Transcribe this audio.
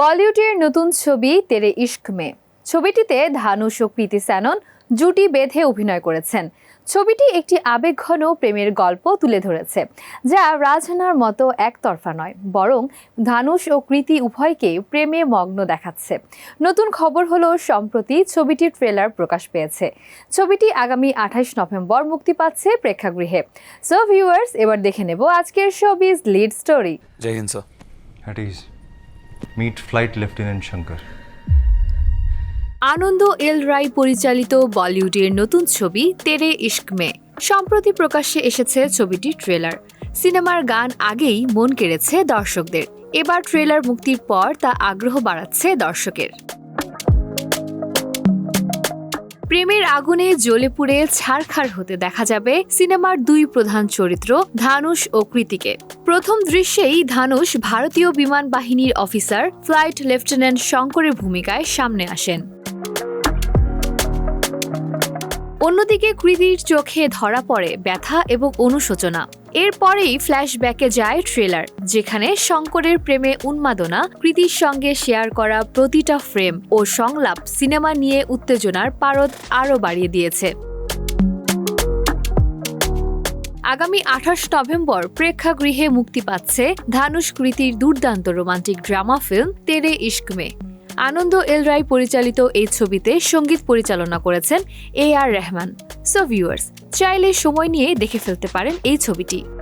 বলিউডের নতুন ছবি তেরে ইশক মে। ছবিটিতে ধানুষ ও কৃতি স্যানন জুটি বেঁধে অভিনয় করেছেন। ছবিটি একটি আবেগঘন প্রেমের গল্প তুলে ধরেছে যা রাজহানার মতো একতরফা নয় বরং ধানুষ ও কৃতি উভয়কে প্রেমে মগ্ন দেখাচ্ছে। নতুন খবর হলো সম্প্রতি ছবিটির ট্রেলার প্রকাশ পেয়েছে। ছবিটি আগামী আঠাশ নভেম্বর মুক্তি পাচ্ছে প্রেক্ষাগৃহে। সো ভিউয়ার্স এবার দেখে নেব আজকের showbiz lead story. Jai Hind sir. At flight lieutenant Shankar Anand L Rai পরিচালিত বলিউডের নতুন ছবি তেরে ইশক মে। সম্প্রতি প্রকাশ্যে এসেছে ছবিটির ট্রেলার। সিনেমার গান আগেই মন কেড়েছে দর্শকদের। এবার ট্রেলার মুক্তির পর তা আগ্রহ বাড়াচ্ছে দর্শকের। প্রেমের আগুনে জ্বলে পুড়ে ছারখার হতে দেখা যাবে সিনেমার দুই প্রধান চরিত্র ধানুষ ও কৃতিকে। প্রথম দৃশ্যেই ধানুষ ভারতীয় বিমান বাহিনীর অফিসার, ফ্লাইট লেফটেন্যান্ট শঙ্করের ভূমিকায় সামনে আসেন। অন্যদিকে কৃতির চোখে ধরা পড়ে ব্যথা এবং অনুশোচনা। এরপরেই ফ্ল্যাশব্যাকে যায় ট্রেলার, যেখানে শঙ্করের প্রেমে উন্মাদনা, কৃতির সঙ্গে শেয়ার করা প্রতিটা ফ্রেম ও সংলাপ সিনেমা নিয়ে উত্তেজনার পারদ আরও বাড়িয়ে দিয়েছে। আগামী আঠাশ নভেম্বর প্রেক্ষাগৃহে মুক্তি পাচ্ছে ধানুষ কৃতির দুর্দান্ত রোমান্টিক ড্রামা ফিল্ম তেরে ইশক মে। আনন্দ এল রায় পরিচালিত এই ছবিতে সংগীত পরিচালনা করেছেন A R Rahman. So viewers চাইলে সময় নিয়ে দেখে ফেলতে পারেন এই ছবিটি।